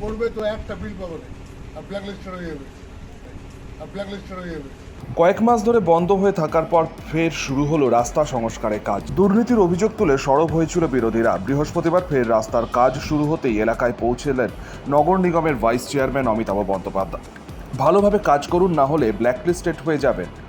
পড়বে তো একটা ব্ল্যাক লিস্টেড হয়ে যাবে। ব্ল্যাক লিস্টেড হয়ে যাবে। কয়েক মাস ধরে বন্ধ হয়ে থাকার পর ফের শুরু হলো রাস্তা সংস্কারের কাজ। দুর্নীতির অভিযোগ তুলে সরব হয়েছিল বিরোধীরা। বৃহস্পতিবার ফের রাস্তার কাজ শুরু হতেই এলাকায় পৌঁছলেন নগর নিগমের ভাইস চেয়ারম্যান অমিতাভ বন্দ্যোপাধ্যায়। ভালোভাবে কাজ করুন না হলে ব্ল্যাকলিস্টেড হয়ে যাবেন।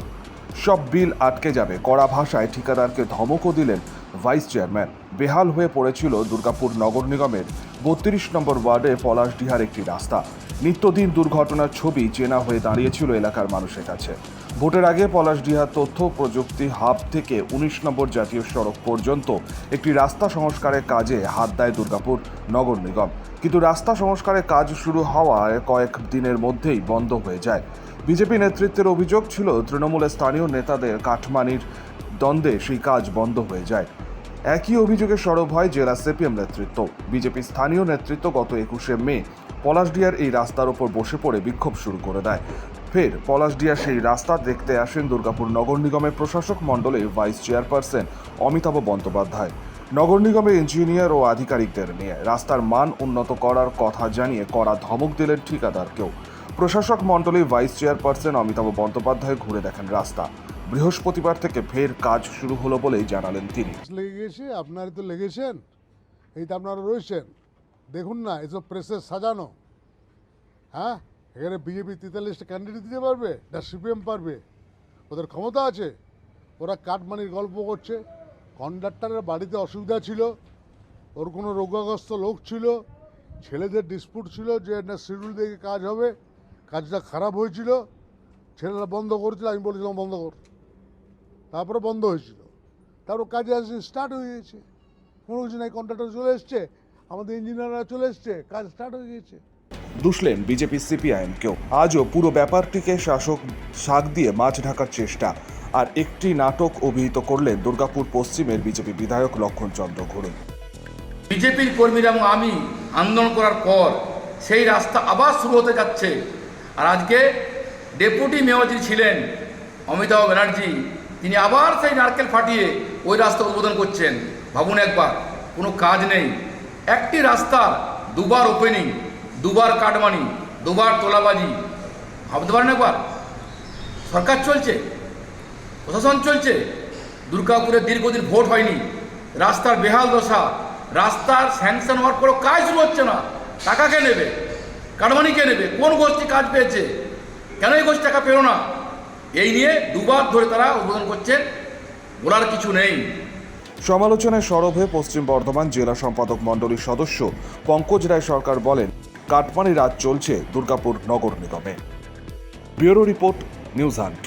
সব বিল আটকে যাবে। কড়া ভাষায় ঠিকাদারকে ধমকও দিলেন ভাইস চেয়ারম্যান। বেহাল হয়ে পড়েছিল দুর্গাপুর নগর নিগমের বত্রিশ নম্বর ওয়ার্ডে পলাশডিহার একটি রাস্তা। নিত্যদিন দুর্ঘটনার ছবি চেনা হয়ে দাঁড়িয়েছিল এলাকার মানুষের কাছে। ভোটের আগে পলাশডিহার তথ্য প্রযুক্তি হাব থেকে উনিশ নম্বর জাতীয় সড়ক পর্যন্ত একটি রাস্তা সংস্কারের কাজে হাত দেয় দুর্গাপুর নগর নিগম। কিন্তু রাস্তা সংস্কারের কাজ শুরু হওয়ায় কয়েক দিনের মধ্যেই বন্ধ হয়ে যায়। বিজেপি নেতৃত্বের অভিযোগ ছিল, তৃণমূলের স্থানীয় নেতাদের কাঠমানির দ্বন্দ্বে সেই কাজ বন্ধ হয়ে যায়। একই অভিযোগে সরব হয় জেলা সিপিএম নেতৃত্ব। বিজেপি স্থানীয় নেতৃত্ব গত একুশে মে পলাশডিয়ার এই রাস্তার ওপর বসে পড়ে বিক্ষোভ শুরু করে দেয়। ফের পলাশডিয়ার সেই রাস্তা দেখতে আসেন দুর্গাপুর নগর নিগমের প্রশাসক মণ্ডলের ভাইস চেয়ারপারসন অমিতাভ বন্দ্যোপাধ্যায়। নগর নিগমের ইঞ্জিনিয়ার ও আধিকারিকদের নিয়ে রাস্তার মান উন্নত করার কথা জানিয়ে কড়া ধমক দিলেন ঠিকাদারকেও। প্রশাসক মণ্ডলী ভাইস চেয়ারপারসন অমিতাভ বন্দ্যোপাধ্যায় ঘুরে দেখেন রাস্তা। বৃহস্পতিবার থেকে ফের কাজ শুরু হলো বলেই জানালেন তিনি। লেগে গেছে আপনারা তো লেগেছেন। এই তো আপনারা রয়েছেন। দেখুন না, এসব প্রেসের সাজানো। হ্যাঁ? এখানে বিজেপি তেতাল্লিশটা ক্যান্ডিডেট দিতে পারবে, না সিপিএম পারবে। ওদের ক্ষমতা আছে। ওরা কাঠমানির গল্প করছে। কন্ডাক্টারের বাড়িতে অসুবিধা ছিল। ওর কোনো রোগাগ্রস্ত লোক ছিল। ছেলেদের ডিসপুট ছিল যে, না শিডিউল দেখে কাজ হবে? কাজটা খারাপ হয়েছিল। ছেলেরা বন্ধ করেছিল, আমি বলেছিলাম বন্ধ কর। তারপরে বন্ধ হয়েছিল। তারপর কাজে আসে স্টার্ট হয়ে গেছে কোনো কিছু নাই কন্ট্রাক্টর চলে এসছে। আমাদের ইঞ্জিনিয়াররা চলে এসছে কাজ স্টার্ট হয়ে গেছে দুষলেন বিজেপি সিপিআইএমকেও আজও পুরো ব্যাপারটিকে শাসক শাক দিয়ে মাছ ঢাকার চেষ্টা। আর একটি নাটক অভিহিত করলেন দুর্গাপুর পশ্চিমের বিজেপি বিধায়ক লক্ষণ চন্দ্র ঘুরে বিজেপির কর্মীরা এবং আমি আন্দোলন করার পর সেই রাস্তা আবার শুরু হতে যাচ্ছে। আর আজকে ডেপুটি মেয়র যিনি ছিলেন অমিতাভ ব্যানার্জি তিনি আবার সেই নারকেল ফাটিয়ে ওই রাস্তা উদ্বোধন করছেন। ভাবুন একবার কোনো কাজ নেই। একটি রাস্তার দুবার ওপেনিং দুবার কাটমানি, দুবার তোলাবাজি। ভাবতে পারেন একবার? সরকার চলছে? প্রশাসন চলছে? দুর্গাপুরে দীর্ঘদিন ভোট হয়নি। রাস্তার বেহাল দশা, রাস্তার স্যাংশন হওয়ার পরও কাজ শুরু হচ্ছে না। টাকা কে নেবে? কাটমানি কে নেবে? কোন গোষ্ঠী কাজ পেয়েছে? কেন এই গোষ্ঠী টাকা পেল না? এই নিয়ে দুবার ধরে তারা উদ্বোধন করছেন। বলার কিছু নেই। সমালোচনায় সরব হয়ে পশ্চিম বর্ধমান জেলা সম্পাদক মণ্ডলীর সদস্য পঙ্কজ রায় সরকার বলেন, কাটমানি রাজ চলছে দুর্গাপুর নগর নিগমে। Bureau report, news hunt